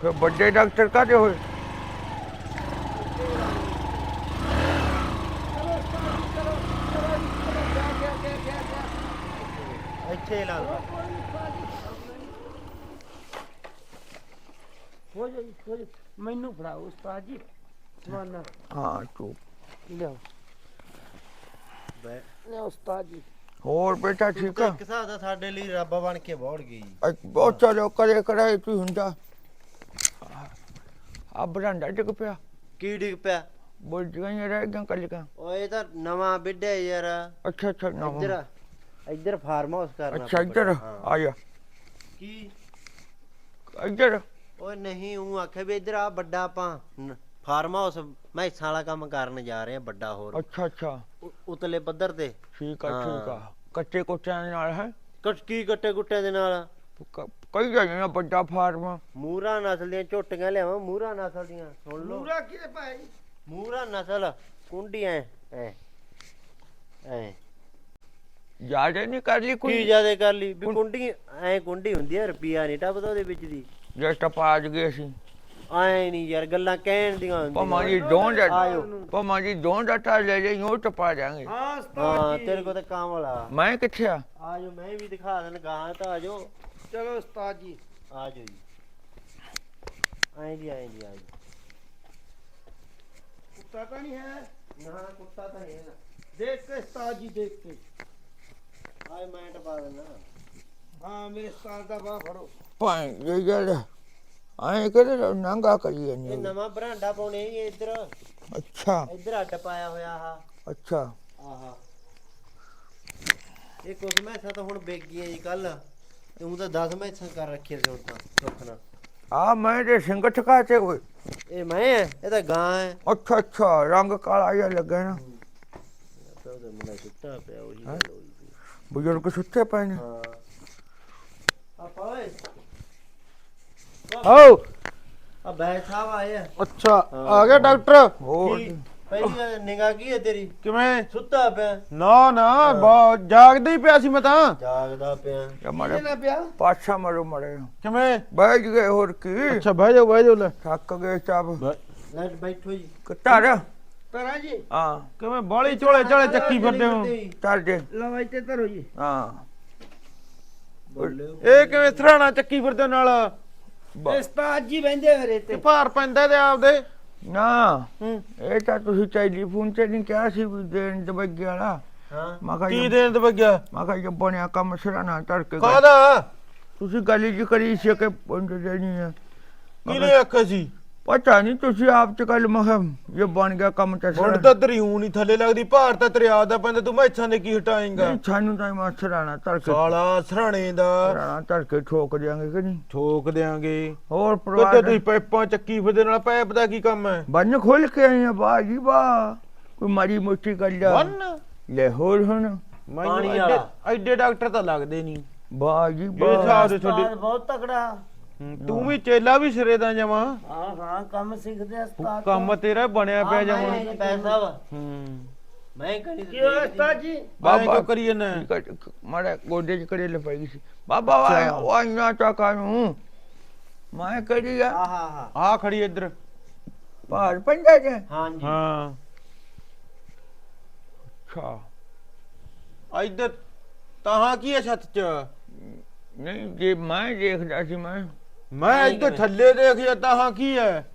ਫਿਰ ਵੱਡੇ ਡਾਕਟਰ ਕਾਦੇ ਹੋਏ? ਇੱਥੇ ਲਾ ਲਓ। ਹੋ ਜੀ ਹੋ ਜਾ ਮੈਨੂੰ ਫੜਾਓ ਉਸਤਾਦ ਜੀ ਸਮਾਨਾ। ਹਾਂ ਤੂੰ ਲਿਆਓ। ਬੈ। ਲਿਆਓ ਉਸਤਾਦ ਜੀ ਹੋਰ ਬੇਟਾ ਠੀਕ ਆ? ਇੱਕ ਹਿਸਾਬ ਦਾ ਸਾਡੇ ਲਈ ਰੱਬ ਬਣ ਕੇ ਬੋੜ ਗਈ। ਬਹੁਤ ਚਲੋ ਕਦੇ ਕਦੇ ਤੂੰ ਹੁੰਦਾ। ਆ ਬਰਾਂਡਾ ਡਿੱਗ ਪਿਆ। ਕੀ ਡਿੱਗ ਪਿਆ? ਬੋਲ ਜਗਾਈਆਂ ਰਹਿ ਗਈਆਂ ਕੱਲ ਕਾ ਓਏ ਤਾਂ ਨਵਾਂ ਬਿੱਡਿਆ ਯਾਰ। ਅੱਛਾ ਅੱਛਾ ਨਾ ਇੱਧਰ ਇੱਧਰ ਫਾਰਮ ਹਾਊਸ ਕਰਨਾ ਅੱਛਾ ਇੱਧਰ। ਆ ਜਾ। ਕੀ? ਇੱਧਰ। ਓਏ ਨਹੀਂ ਉਹ ਆਖਿਆ ਵੀ ਇੱਧਰ ਆ ਵੱਡਾ ਆਪਾਂ ਨ- ਫਾਰਮ ਹਾਊਸ ਮੈਸਾਂ ਵਾਲਾ ਕੰਮ ਕਰਨ ਜਾ ਰਹੇ ਆ ਵੱਡਾ ਹੋਰ। ਅੱਛਾ ਅੱਛਾ। ਉ- ਉਤਲੇ ਪੱਧਰ ਤੇ। ਠੀਕ ਆ ਹਾਂ। ਠੀਕ ਆ। ਕੱਚੇ ਕੋਚਿਆਂ ਦੇ ਨਾਲ ਹੈ? ਕਟ ਕੀ ਗੱਟੇ ਗੁੱਟੇ ਦੇ ਨਾਲ? ਕ- ਕਈ ਜਾਈਆਂ ਵੱਡਾ ਫਾਰਮ। ਮੂਰਾ ਨਸਲ ਦੀਆਂ ਝੋਟੀਆਂ ਲਿਆਵਾਂ ਮੂਰਾ ਨਸਲ ਦੀਆਂ ਸੁਣ ਲਓ। ਕਿਤੇ ਪਾਇਆ ਜੀ ਮੂਰਾ ਨਸਲ ਕੁੰਡੀਆਂ ਐ ਐ। ਜ਼ਿਆਦਾ ਨਹੀਂ ਕਰ ਲਈ ਕੀ ਕੋਈ ਜਿਆਦੇ ਕਰ ਲਈ? ਵੀ ਕੁੰਡੀ ਐ ਕੁੰਡੀ ਹੁੰਦੀ ਐ ਰੁਪਿਆ ਨਹੀਂ ਟੱਪਦਾ ਉਹਦੇ ਵਿੱਚ ਦੀ। ਜਸਟ ਪਾਜ ਗਏ ਸੀ ਐ ਨਹੀਂ ਯਾਰ ਗੱਲਾਂ ਕਹਿਣ ਦੀਆਂ ਪਮਾ ਜੀ ਦੋਨ ਦਾ ਆਇਓ। ਪਮਾ ਜੀ ਦੋਨ ਦਾ ਟਾ ਲੈ ਲੈ ਯੋ ਟਪਾ ਜਾਾਂਗੇ। ਹਾਂ ਉਸਤਾਦ ਜੀ। ਤੇਰੇ ਕੋਲ ਤਾਂ ਕੰਮ ਵਾਲਾ। ਮੈਂ ਕਿੱਥੇ ਆ? ਆਜੋ ਮੈਂ ਵੀ ਦਿਖਾ ਦੇਣ ਗਾਂ ਤਾਂ ਆਜੋ। ਚਲੋ ਉਸਤਾਦ ਜੀ। ਆਜੋ ਜੀ। ਐਂ ਜੀ ਐਂ ਜੀ ਆਜੋ। ਕੁੱਤਾ ਤਾਂ ਨਹੀਂ ਹੈ? ਨਾ ਕੁੱਤਾ ਤਾਂ ਹੈ ਨਾ। ਦੇਖ ਕੇ ਉਸਤਾਦ ਜੀ ਦੇਖ ਕੇ। ਆਏ ਮੈਂ ਟਪਾ ਦੇਣਾ ਹਾਂ ਮੇਰੇ ਉਸਤਾਦ ਦਾ ਬਾਹ ਫੜੋ। ਇਹ ਗੱਲ ਆਏ ਕਿਹੜੇ ਨੰਗਾ ਕਰੀ ਇਹ ਨਵਾਂ ਬਰਾਂਡਾ ਪਾਉਣੇ ਜੀ ਇੱਧਰ। ਅੱਛਾ। ਇੱਧਰ ਅੱਟ ਪਾਇਆ ਹੋਇਆ ਆਹ। ਅੱਛਾ। ਆਹਾ। ਇਹ ਕੁਛ ਮੈਸਾਂ ਤਾਂ ਹੁਣ ਵੇਚ ਗਈਆਂ ਜੀ ਕੱਲ ਤੂੰ ਤਾਂ 10 ਮੈਸਾਂ ਕਰ ਰੱਖੀਆਂ ਸੀ ਹੁਣ ਤਾਂ ਸੁੱਖ ਨਾਲ। ਆ ਮੈਂ ਤੇ ਸਿੰਘ ਠਕਾਤੇ ਓਏ ਇਹ ਮੈਂ ਇਹ ਤਾਂ ਗਾਂ ਹੈ ਅੱਛਾ ਅੱਛਾ ਰੰਗ ਕਾਲਾ ਜਿਹਾ ਲੱਗਾ ਨਾ। ਤਾਂ ਉਹਦੇ ਮਨਾ ਸੁੱਤਾ ਪਿਆ ਉਹੀ ਗੱਲ ਹੋਈ। ਸੀ ਬਜ਼ੁਰਗ ਸੁੱਤੇ ਪਏ ਨੇ ਆਪਾਂ ਓਏ ਆਓ ਆ ਬੈਠ ਸਾਹਿਬ ਆਏ ਆ ਅੱਛਾ। ਆ ਗਿਆ ਡਾਕਟਰ ਹੋਰ ਕੀ ਪਹਿਲੀ ਨਿਗਾਹ ਕੀ ਹੈ ਤੇਰੀ ਕਿਵੇਂ ਸੁੱਤਾ ਪਿਆ ਨਾ ਨਾ ਬਹੁਤ ਜਾਗਦਾ ਹੀ ਪਿਆ ਸੀ ਮੈਂ ਤਾਂ ਜਾਗਦਾ ਪਿਆ ਜਾਂ ਮਾਰੇ ਪਿਆ ਪਾਛਾ ਮਰੋ ਮਰੇ ਕਿਵੇਂ ਬਹਿ ਗਏ ਹੋਰ ਕੀ ਅੱਛਾ ਬਹਿ ਜਾਓ ਬਹਿ ਜਾਓ ਲੈ ਥੱਕ ਗਏ ਸਭ ਲੈ ਬੈਠੋ ਜੀ ਕਟਾਰ ਤਰਾ ਜੀ? ਹਾਂ ਕਿਵੇਂ ਬਾਲੀ ਝੋਲੇ ਝੋਲੇ ਚੱਕੀ ਫਿਰਦੇ ਹੋ? ਚੱਲ ਜੇ। ਲਵਾਈ ਤੇ ਧਰੋ ਜੀ। ਹਾਂ। ਇਹ ਕਿਵੇਂ ਥਰਾਣਾ ਚੱਕੀ ਫਿਰਦੇ ਨਾਲ? ਬ- ਉਸਤਾਦ ਜੀ ਬੈੰਦੇ ਮੇਰੇ ਤੇ ਤੇ ਭਾਰ ਪੈਂਦਾ ਤੇ ਆਪਦੇ। ਨਾ। ਹੂੰ। ਇਹ ਤਾਂ ਤੁਸੀਂ ਟੈਲੀਫੋਨ ਤੇ ਨਹੀਂ ਕਿਹਾ ਸੀ ਵੀ ਦੇਣ ਦੇ ਬੱਗੇ ਵਾਲਾ। ਹਾਂ। ਮੈਂ ਕਿਹਾ ਕੀ ਦੇਣ ਤੇ ਲੱਗਿਆ ਮੈਂ ਕਿਹਾ ਜੇ ਬਣਿਆ ਕੰਮ ਸਰਾਣਾ ਤੜਕੇ ਕਾਹਦਾ? ਤੁਸੀਂ ਗੱਲ ਜੀ ਕਰੀ ਸੀ ਕਿ ਪੁੰਜ ਦੇਣੀ ਹੈ ਕਿਹਨੇ ਆਖਿਆ ਸੀ? ਪਤਾ ਨਹੀਂ ਤੁਸੀਂ ਆਪ ਚ ਗੱਲ ਮਹਮ ਇਹ ਬਣ ਗਿਆ ਕੰਮ ਤਾਂ ਹੁਣ ਤਾਂ ਦਰਿਊ ਨਹੀਂ ਥੱਲੇ ਲੱਗਦੀ ਭਾਰ ਤਾਂ ਤੇਰੇ ਆਪ ਦਾ ਪੈਂਦਾ ਤੂੰ ਮੈਛਾਂ ਦੇ ਕੀ ਹਟਾਏਂਗਾ? ਨਹੀਂ ਸਾਨੂੰ ਤਾਂ ਮੈਂ ਸਰਾਣਾ ਤੜਕੇ ਸਾਲਾ ਸਰਾਣੇ ਦਾ। ਸਰਾਣਾ ਤੜਕੇ ਠੋਕ ਦਿਆਂਗੇ ਕਿ ਨਹੀਂ? ਠੋਕ ਦਿਆਂਗੇ। ਹੋਰ ਕਿਤੇ ਪਰਿਵਾਰ ਤੁਸੀਂ ਪੈਪਾਂ ਚੱਕੀ ਫਿਰਦੇ ਨਾਲ ਪੈਪ ਦਾ ਕੀ ਕੰਮ ਹੈ? ਬੰਨ ਖੋਲ ਕੇ ਆਏ ਆ ਬਾਜੀ ਬਾ ਕੋਈ ਮਾਰੀ ਮੋਟੀ ਗੱਲ ਆ। ਬੰਨ? ਲੈ ਹੋਰ ਹੁਣ। ਮੈਨੂੰ ਪਾਣੀ ਐਡੇ- ਵਾਲਾ। ਐਡੇ ਡਾਕਟਰ ਤਾਂ ਲੱਗਦੇ ਨਹੀਂ ਬਾਜੀ ਇਹ ਬਾ ਉਸਤਾਦ ਤੁਹਾਡੇ ਬਹੁਤ ਤਕੜਾ। ਹੂੰ, ਤੂੰ ਵੀ ਚੇਲਾ ਵੀ ਸਿਰੇ ਦਾ ਜਮਾ। ਹਾਂ ਹਾਂ ਕੰਮ ਸਿੱਖਦੇ ਆ ਉਸਤਾਦ ਕੰਮ ਤੇਰਾ ਬਣਿਆ ਪਿਆ ਜਮਾ। ਪੈਸਾ ਵਾ। ਹੂੰ। ਮੈਂ ਕਣੀ ਕੀ ਹੋਇਆ ਉਸਤਾਦ ਜੀ? ਬਾਬਾ ਬਾਬਾ- ਕਿਉਂ ਕਰੀ ਜਾਂਦਾ ਮਾਰੇ ਗੋਡੇ ਚ ਕਰੇ ਲਪਾਈ ਸੀ। ਬਾਬਾ ਵਾ ਉਹ ਇੰਨਾ ਟਾਕਾ ਨੂੰ। ਮੈਂ ਕਰੀ ਆ। ਆਹਾ ਹਾ ਆ ਖੜੀ ਇੱਧਰ। ਭਾਰ ਪੰਜਾ ਜੇ। ਹਾਂ ਜੀ ਹਾਂ। ਅੱਛਾ। ਇੱਧਰ ਤਾਹਾਂ ਕੀ ਹੈ ਛੱਤ 'ਚ? ਨਹੀਂ ਜੇ ਮੈਂ ਦੇਖਦਾ ਸੀ ਮੈਂ ਮੈਂ ਇੱਧਰ ਥੱਲੇ ਦੇਖ ਜਾ ਤਾਹਾਂ ਕੀ ਹੈ?